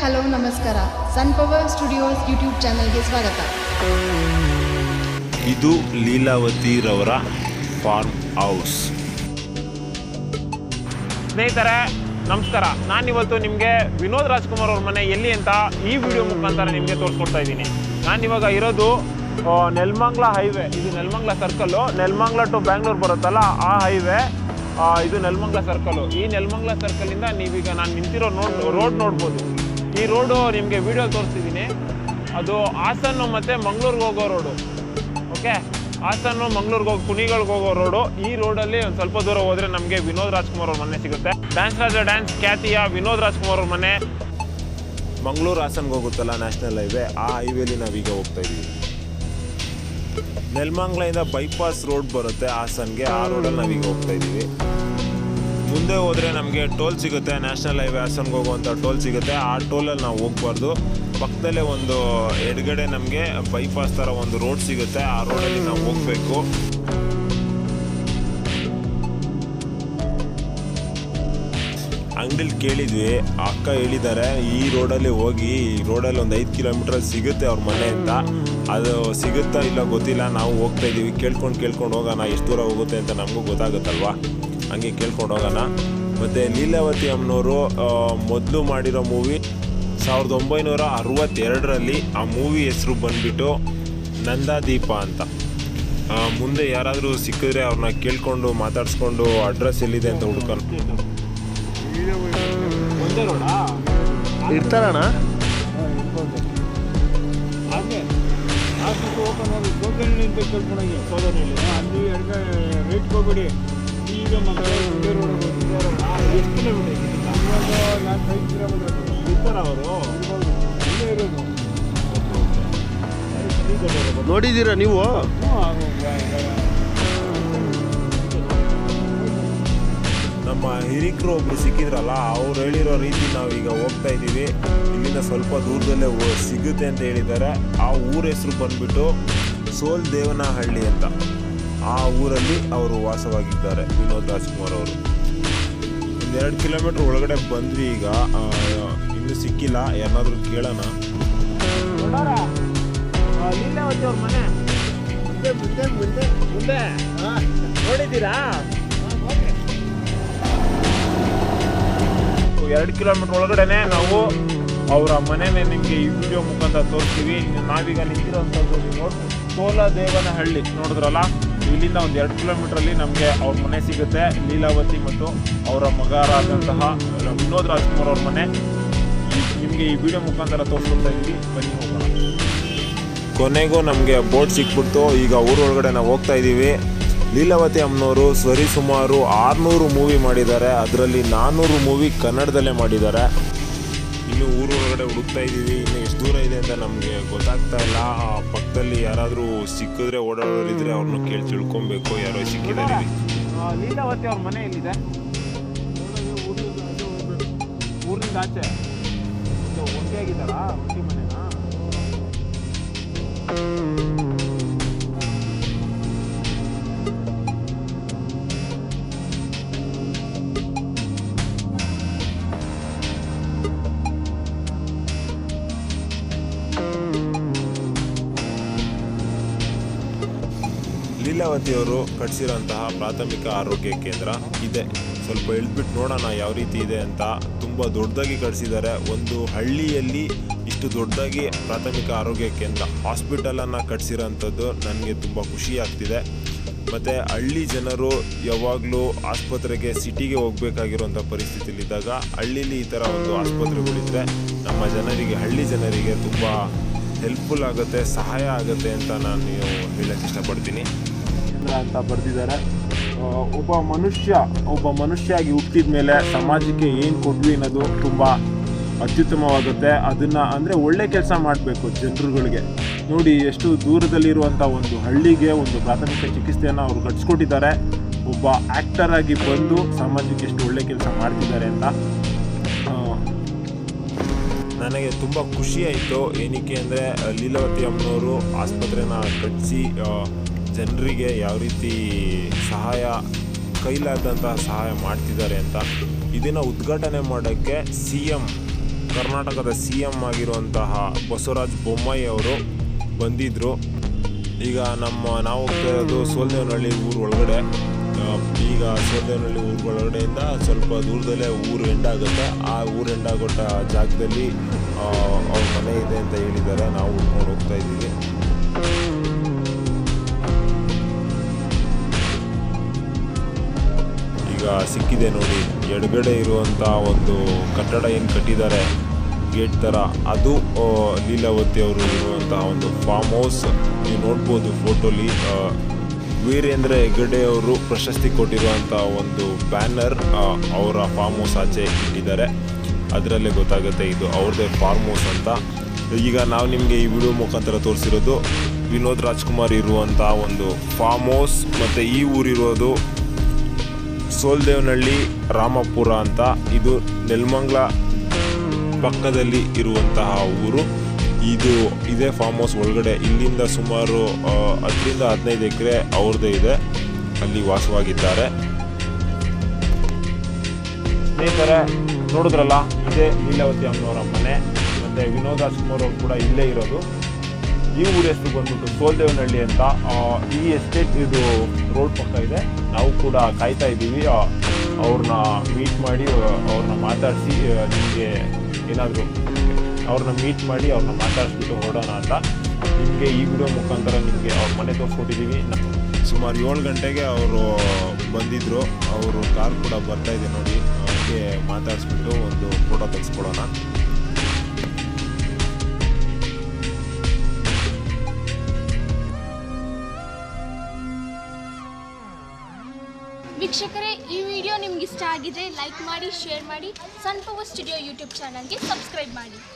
Hello ನಮಸ್ಕಾರ. ಸನ್ power studios YouTube ಚಾನಲ್ಗೆ ಸ್ವಾಗತ. ಇದು ಲೀಲಾವತಿರವರ ಫಾರ್ಮ್ ಹೌಸ್ ಸ್ನೇಹಿತರೆ ನಮಸ್ಕಾರ. ನಾನಿವತ್ತು ನಿಮಗೆ ವಿನೋದ್ ರಾಜ್ಕುಮಾರ್ ಅವ್ರ ಮನೆ ಎಲ್ಲಿ ಅಂತ ಈ ವಿಡಿಯೋ ಮುಖಾಂತರ ನಿಮಗೆ ತೋರಿಸ್ಕೊಡ್ತಾ ಇದ್ದೀನಿ. ನಾನಿವಾಗ ಇರೋದು ನೆಲ್ಮಂಗ್ಲ ಹೈವೇ ಇದು ನೆಲ್ಮಂಗ್ಲ ಸರ್ಕಲ್ಲು ನೆಲ್ಮಂಗ್ಲ ಟು ಬ್ಯಾಂಗ್ಳೂರ್ ಬರುತ್ತಲ್ಲ ಆ ಹೈವೇ ಇದು ನೆಲ್ಮಂಗ್ಲ ಸರ್ಕಲ್ಲು ಈ ನೆಲ್ಮಂಗ್ಲ ಸರ್ಕಲಿಂದ ನೀವೀಗ ನಾನು ನಿಂತಿರೋ ನೋಡ್ ರೋಡ್ ನೋಡ್ಬೋದು. ಈ ರೋಡು ನಿಮಗೆ ವಿಡಿಯೋ ತೋರಿಸ್ತಿದ್ದೀನಿ ಅದು ಹಾಸನ್ನು ಮತ್ತು ಮಂಗ್ಳೂರಿಗೆ ಹೋಗೋ ರೋಡು. ಓಕೆ ಹಾಸನ್ನು, ಮಂಗ್ಳೂರಿಗೆ ಹೋಗಿ, ಕುಣಿಗಳಿಗೆ ಹೋಗೋ ರೋಡು. ಈ ರೋಡಲ್ಲಿ ಒಂದು ಸ್ವಲ್ಪ ದೂರ ಹೋದರೆ ನಮಗೆ ವಿನೋದ್ ರಾಜ್ಕುಮಾರ್ ಅವ್ರ ಮನೆ ಸಿಗುತ್ತೆ. ಡ್ಯಾನ್ಸ್ ರಾಜ ಡ್ಯಾನ್ಸ್ ಖ್ಯಾತಿಯ ವಿನೋದ್ ರಾಜ್ಕುಮಾರ್ ಅವ್ರ ಮನೆ. ಮಂಗ್ಳೂರು ಹಾಸನ್ಗೆ ಹೋಗುತ್ತಲ್ಲ ನ್ಯಾಷನಲ್ ಹೈವೇ ಆ ಹೈವೇಲಿ ನಾವೀಗ ಹೋಗ್ತಾ ಇದ್ದೀವಿ ನೆಲ್ಮಂಗ್ಲಿಂದ ಬೈಪಾಸ್ ರೋಡ್ ಬರುತ್ತೆ ಹಾಸನ್ಗೆ. ಆ ರೋಡಲ್ಲಿ ನಾವೀಗ ಹೋಗ್ತಾ ಇದ್ದೀವಿ ಮುಂದೆ ಹೋದರೆ ನಮಗೆ ಟೋಲ್ ಸಿಗುತ್ತೆ ನ್ಯಾಷನಲ್ ಹೈವೇ ಹಾಸನ್ಗೆ ಹೋಗುವಂಥ ಟೋಲ್ ಸಿಗುತ್ತೆ. ಆ ಟೋಲಲ್ಲಿ ನಾವು ಹೋಗ್ಬಾರ್ದು. ಪಕ್ಕದಲ್ಲೇ ಒಂದು ಎಡಗಡೆ ನಮಗೆ ಬೈಪಾಸ್ ಥರ ಒಂದು ರೋಡ್ ಸಿಗುತ್ತೆ. ಆ ರೋಡಲ್ಲಿ ನಾವು ಹೋಗಬೇಕು. ಅಂಗಡಿಲಿ ಕೇಳಿದ್ವಿ, ಅಕ್ಕ ಹೇಳಿದ್ದಾರೆ, ಈ ರೋಡಲ್ಲಿ ಹೋಗಿ, ಈ ರೋಡಲ್ಲಿ ಒಂದು ಐದು ಕಿಲೋಮೀಟರ್ ಸಿಗುತ್ತೆ ಅವ್ರ ಮನೆ ಅಂತ. ಅದು ಸಿಗುತ್ತಾ ಇಲ್ಲ ಗೊತ್ತಿಲ್ಲ, ನಾವು ಹೋಗ್ತಾ ಇದ್ದೀವಿ ಕೇಳ್ಕೊಂಡು ಕೇಳ್ಕೊಂಡು ಹೋಗೋಣ, ಎಷ್ಟು ದೂರ ಹೋಗುತ್ತೆ ಅಂತ ನಮಗೂ ಗೊತ್ತಾಗುತ್ತಲ್ವಾ? ಹಂಗೆ ಕೇಳ್ಕೊಂಡು ಹೋಗೋಣ ಮತ್ತು ಲೀಲಾವತಿ ಅಮ್ಮನವರು ಮೊದಲು ಮಾಡಿರೋ ಮೂವಿ ಸಾವಿರದ ಒಂಬೈನೂರ ಅರವತ್ತೆರಡರಲ್ಲಿ ಆ ಮೂವಿ ಹೆಸರು ಬಂದುಬಿಟ್ಟು ನಂದಾದೀಪ ಅಂತ. ಮುಂದೆ ಯಾರಾದರೂ ಸಿಕ್ಕಿದ್ರೆ ಅವ್ರನ್ನ ಕೇಳ್ಕೊಂಡು ಮಾತಾಡಿಸ್ಕೊಂಡು ಅಡ್ರೆಸ್ ಎಲ್ಲಿದೆ ಅಂತ ಹುಡ್ಕೊಂಡು. ಇರ್ತಾರಣ್ಣ? ರೈಟ್ ಹೋಗ್ಬೇಡಿ ಈಗ ಮಗ ಒಂದೇ ರೋಡ್ ಎಷ್ಟು ಕಿಲೋಮೀಟರ್ ನಾಲ್ಕು ಐದು ಕಿಲೋಮೀಟರ್ ಇರ್ತಾರ ಅವರು? ಇಲ್ಲೇ ಇರೋದು. ನೋಡಿದ್ದೀರಾ ನೀವು? ನಮ್ಮ ಹಿರಿಕರು ಒಬ್ರು ಸಿಕ್ಕಿದ್ರಲ್ಲ ಅವ್ರು ಹೇಳಿರೋ ರೀತಿ ನಾವು ಈಗ ಹೋಗ್ತಾ ಇದ್ದೀವಿ. ಇಲ್ಲಿಂದ ಸ್ವಲ್ಪ ದೂರದಲ್ಲೇ ಸಿಗುತ್ತೆ ಅಂತ ಹೇಳಿದ್ದಾರೆ. ಆ ಊರ ಹೆಸರು ಬಂದ್ಬಿಟ್ಟು ಸೋಲ್ ದೇವನಹಳ್ಳಿ ಅಂತ. ಆ ಊರಲ್ಲಿ ಅವರು ವಾಸವಾಗಿದ್ದಾರೆ. ವಿನೋದ್ ರಾಜ್ಕುಮಾರ್ ಅವರು. ಒಂದೆರಡು ಕಿಲೋಮೀಟ್ರ್ ಒಳಗಡೆ ಬಂದ್ವಿ ಈಗ. ಇನ್ನು ಸಿಕ್ಕಿಲ್ಲ. ಯಾರಾದರೂ ಕೇಳೋಣ. ನೋಡಿದ್ದೀರಾ? ಎರಡು ಕಿಲೋಮೀಟರ್ ಒಳಗಡೆನೆ ನಾವು ಅವರ ಮನೆನೇ ನಿಮಗೆ ಈ ವಿಡಿಯೋ ಮುಖಾಂತರ ತೋರಿಸ್ತೀವಿ. ನಾವೀಗ ನಿಂತಿರೋಂಥದ್ದು ನೀವು ಸೋಲ ದೇವನಹಳ್ಳಿ ನೋಡಿದ್ರಲ್ಲ? ಇಲ್ಲಿಂದ ಒಂದು ಎರಡು ಕಿಲೋಮೀಟ್ರಲ್ಲಿ ನಮಗೆ ಅವ್ರ ಮನೆ ಸಿಗುತ್ತೆ, ಲೀಲಾವತಿ ಮತ್ತು ಅವರ ಮಗರಾದಂತಹ ವಿನೋದ್ ರಾಜ್ಕುಮಾರ್ ಅವ್ರ ಮನೆ. ನಿಮಗೆ ಈ ವಿಡಿಯೋ ಮುಖಾಂತರ ತೋರಿಸ್ಕೊಡ್ತಾ ಇದ್ದೀವಿ. ಬನ್ನಿ ಹೋಗೋಣ. ಕೊನೆಗೂ ನಮಗೆ ಬೋಟ್ ಸಿಕ್ಬಿಡ್ತು. ಈಗ ಊರೊಳಗಡೆ ನಾವು ಹೋಗ್ತಾ ಇದ್ದೀವಿ. ಲೀಲಾವತಿ ಅಮ್ಮನವರು ಸರಿ ಸುಮಾರು ಆರುನೂರು ಮೂವಿ ಮಾಡಿದ್ದಾರೆ. ಅದರಲ್ಲಿ ನಾನ್ನೂರು ಮೂವಿ ಕನ್ನಡದಲ್ಲೇ ಮಾಡಿದ್ದಾರೆ. ಇನ್ನು ಊರೊಳಗಡೆ ಹುಡುಕ್ತಾ ಇದ್ದೀವಿ. ಇನ್ನು ಎಷ್ಟು ದೂರ ಅಂತ ನಮಗೆ ಗೊತ್ತಾಗ್ತಾ ಇಲ್ಲ. ಆ ಪಕ್ಕದಲ್ಲಿ ಯಾರಾದರೂ ಸಿಕ್ಕಿದ್ರೆ ಓಡಾಡೋರಿದ್ರೆ ಅವ್ರನ್ನ ಕೇಳಿ ತಿಳ್ಕೊಬೇಕು. ಯಾರೋ ಸಿಕ್ಕಿದ್ದಾರೆ ಲೀಲಾವತಿ ಅವ್ರ ಮನೆ ಎಲ್ಲಿದೆ? ಊರಿಂದ ಆಚೆ. ಒಂದೇ ಆಗಿದ್ದಾರಾ? ಒಂಟಿ ಮನೆನಾ? ಲೀಲಾವತಿಯವರು ಕಟ್ಸಿರೋಂತಹ ಪ್ರಾಥಮಿಕ ಆರೋಗ್ಯ ಕೇಂದ್ರ ಇದೆ. ಸ್ವಲ್ಪ ಇಳಿದ್ಬಿಟ್ಟು ನೋಡೋಣ ಯಾವ ರೀತಿ ಇದೆ ಅಂತ. ತುಂಬ ದೊಡ್ಡದಾಗಿ ಕಟ್ಸಿದ್ದಾರೆ ಒಂದು ಹಳ್ಳಿಯಲ್ಲಿ ಇಷ್ಟು ದೊಡ್ಡದಾಗಿ ಪ್ರಾಥಮಿಕ ಆರೋಗ್ಯ ಕೇಂದ್ರ ಹಾಸ್ಪಿಟಲನ್ನು ಕಟ್ಸಿರೋಂಥದ್ದು ನನಗೆ ತುಂಬ ಖುಷಿ ಆಗ್ತಿದೆ. ಮತ್ತು ಹಳ್ಳಿ ಜನರು ಯಾವಾಗಲೂ ಆಸ್ಪತ್ರೆಗೆ ಸಿಟಿಗೆ ಹೋಗಬೇಕಾಗಿರುವಂಥ ಪರಿಸ್ಥಿತಿಯಲ್ಲಿದ್ದಾಗ ಹಳ್ಳೀಲಿ ಈ ಥರ ಒಂದು ಆಸ್ಪತ್ರೆಗಳಿದ್ದರೆ ನಮ್ಮ ಜನರಿಗೆ, ಹಳ್ಳಿ ಜನರಿಗೆ ತುಂಬ ಹೆಲ್ಪ್ಫುಲ್ ಆಗುತ್ತೆ, ಸಹಾಯ ಆಗುತ್ತೆ ಅಂತ ನಾನು ಹೇಳಕ್ಕೆ ಇಷ್ಟಪಡ್ತೀನಿ. ಕೇಂದ್ರ ಅಂತ ಬರೆದಿದ್ದಾರೆ. ಒಬ್ಬ ಮನುಷ್ಯ ಒಬ್ಬ ಮನುಷ್ಯ ಆಗಿ ಹುಟ್ಟಿದ ಮೇಲೆ ಸಮಾಜಕ್ಕೆ ಏನು ಕೊಡ್ವಿ ಅನ್ನೋದು ತುಂಬ ಅತ್ಯುತ್ತಮವಾಗುತ್ತೆ. ಅದನ್ನ ಅಂದರೆ ಒಳ್ಳೆ ಕೆಲಸ ಮಾಡಬೇಕು ಜನರುಗಳಿಗೆ. ನೋಡಿ, ಎಷ್ಟು ದೂರದಲ್ಲಿರುವಂಥ ಒಂದು ಹಳ್ಳಿಗೆ ಒಂದು ಪ್ರಾಥಮಿಕ ಚಿಕಿತ್ಸೆಯನ್ನು ಅವರು ಕಟ್ಸ್ಕೊಟ್ಟಿದ್ದಾರೆ. ಒಬ್ಬ ಆ್ಯಕ್ಟರ್ ಆಗಿ ಬಂದು ಸಮಾಜಕ್ಕೆ ಎಷ್ಟು ಒಳ್ಳೆ ಕೆಲಸ ಮಾಡ್ತಿದ್ದಾರೆ ಅಂತ. ನನಗೆ ತುಂಬ ಖುಷಿ ಆಯಿತು. ಏನಕ್ಕೆ ಅಂದರೆ, ಲೀಲಾವತಿ ಅಮ್ಮನವರು ಆಸ್ಪತ್ರೆನ ಕಟ್ಟಿಸಿ ಜನರಿಗೆ ಯಾವ ರೀತಿ ಸಹಾಯ, ಕೈಲಾದಂತಹ ಸಹಾಯ ಮಾಡ್ತಿದ್ದಾರೆ ಅಂತ. ಇದನ್ನು ಉದ್ಘಾಟನೆ ಮಾಡೋಕ್ಕೆ ಸಿ ಎಂ ಕರ್ನಾಟಕದ ಸಿ ಎಂ ಆಗಿರುವಂತಹ ಬಸವರಾಜ ಬೊಮ್ಮಾಯಿ ಅವರು ಬಂದಿದ್ದರು ಈಗ ನಮ್ಮ ನಾವು ಹೋಗ್ತಾ ಇರೋದು ಸೋಲ್ದೇವನಹಳ್ಳಿ ಊರು ಒಳಗಡೆ. ಈಗ ಸೋಲ್ದೇವನಹಳ್ಳಿ ಊರು ಒಳಗಡೆಯಿಂದ ಸ್ವಲ್ಪ ದೂರದಲ್ಲೇ ಊರು ಎಂಡಾಗುತ್ತೆ ಆ ಊರು ಎಂಡಾಗೊಟ್ಟ ಜಾಗದಲ್ಲಿ ಅವ್ರ ಮನೆ ಇದೆ ಅಂತ ಹೇಳಿದ್ದಾರೆ. ನಾವು ಹುಡ್ಕೊಂಡು ಹೋಗ್ತಾ ಇದ್ದೀವಿ. ಈಗ ಸಿಕ್ಕಿದೆ ನೋಡಿ. ಎಡಗಡೆ ಇರುವಂಥ ಒಂದು ಕಟ್ಟಡ ಏನು ಕಟ್ಟಿದ್ದಾರೆ? ಗೇಟ್ ಥರ ಅದು ಲೀಲಾವತಿ ಅವರು ಇರುವಂತಹ ಒಂದು ಫಾರ್ಮ್ ಹೌಸ್ ನೀವು ನೋಡ್ಬೋದು ಫೋಟೋಲಿ ವೀರೇಂದ್ರ ಹೆಗಡೆ ಅವರು ಪ್ರಶಸ್ತಿ ಕೊಟ್ಟಿರುವಂಥ ಒಂದು ಬ್ಯಾನರ್ ಅವರ ಫಾರ್ಮ್ ಹೌಸ್ ಆಚೆ ಇಟ್ಟಿದ್ದಾರೆ. ಅದರಲ್ಲೇ ಗೊತ್ತಾಗುತ್ತೆ ಇದು ಅವ್ರದ್ದೇ ಫಾರ್ಮ್ ಹೌಸ್ ಅಂತ. ಈಗ ನಾವು ನಿಮಗೆ ಈ ವಿಡಿಯೋ ಮುಖಾಂತರ ತೋರಿಸಿರೋದು ವಿನೋದ್ ರಾಜ್ಕುಮಾರ್ ಇರುವಂಥ ಒಂದು ಫಾರ್ಮ್ ಹೌಸ್ ಮತ್ತು ಈ ಊರಿರೋದು ಸೋಲ್ದೇವನಹಳ್ಳಿ, ರಾಮಪುರ ಅಂತ ಇದು ನೆಲಮಂಗ್ಲ ಪಕ್ಕದಲ್ಲಿ ಇರುವಂತಹ ಊರು. ಇದು ಇದೇ ಫಾರ್ಮ್ ಹೌಸ್ ಒಳಗಡೆ. ಇಲ್ಲಿಂದ ಸುಮಾರು ಹತ್ತರಿಂದ ಹದಿನೈದು ಎಕರೆ ಅವ್ರದ್ದೇ ಇದೆ. ಅಲ್ಲಿ ವಾಸವಾಗಿದ್ದಾರೆ. ಸ್ನೇಹಿತರೆ, ನೋಡಿದ್ರಲ್ಲ, ಇದೇ ಲೀಲಾವತಿ ಅಮ್ಮನವರ ಮನೆ. ಮತ್ತು ವಿನೋದ ಸುಮಾರು ಕೂಡ ಇಲ್ಲೇ ಇರೋದು. ಈ ಊರ ಬಂದ್ಬಿಟ್ಟು ಸೋಲ್ದೇವನಹಳ್ಳಿ ಅಂತ ಈ ಎಸ್ಟೇಟ್ ಇದು ರೋಡ್ ಪಕ್ಕ ಇದೆ. ನಾವು ಕೂಡ ಕಾಯ್ತಾ ಇದ್ದೀವಿ. ಅವ್ರನ್ನ ಮೀಟ್ ಮಾಡಿ ಅವ್ರನ್ನ ಮಾತಾಡಿಸಿ ನಿಮಗೆ ಏನಾದರೂ ಅವ್ರನ್ನ ಮೀಟ್ ಮಾಡಿ ಅವ್ರನ್ನ ಮಾತಾಡಿಸ್ಬಿಟ್ಟು ಹೊರಡೋಣ ಅಂತ. ನಿಮಗೆ ಈ ವಿಡಿಯೋ ಮುಖಾಂತರ ನಿಮಗೆ ಅವ್ರ ಮನೆ ತೋರಿಸ್ಕೊಟ್ಟಿದ್ದೀವಿ. ಸುಮಾರು ಏಳು ಗಂಟೆಗೆ ಅವರು ಬಂದಿದ್ದರು ಅವರು ಕಾರ್ ಕೂಡ ಬರ್ತಾ ಇದೆ ನೋಡಿ. ಅವ್ರಿಗೆ ಮಾತಾಡಿಸ್ಬಿಟ್ಟು ಒಂದು ಫೋಟೋ ತೆಗೆಸ್ಕೊಡೋಣ. ವೀಕ್ಷಕರೇ, ಈ ವಿಡಿಯೋ ನಿಮ್ಗೆ ಇಷ್ಟ ಆಗಿದೆ ಲೈಕ್ ಮಾಡಿ ಶೇರ್ ಮಾಡಿ ಸನ್ ಪವರ್ ಸ್ಟುಡಿಯೋ ಯೂಟ್ಯೂಬ್ ಚಾನಲ್ಗೆ ಸಬ್ಸ್ಕ್ರೈಬ್ ಮಾಡಿ.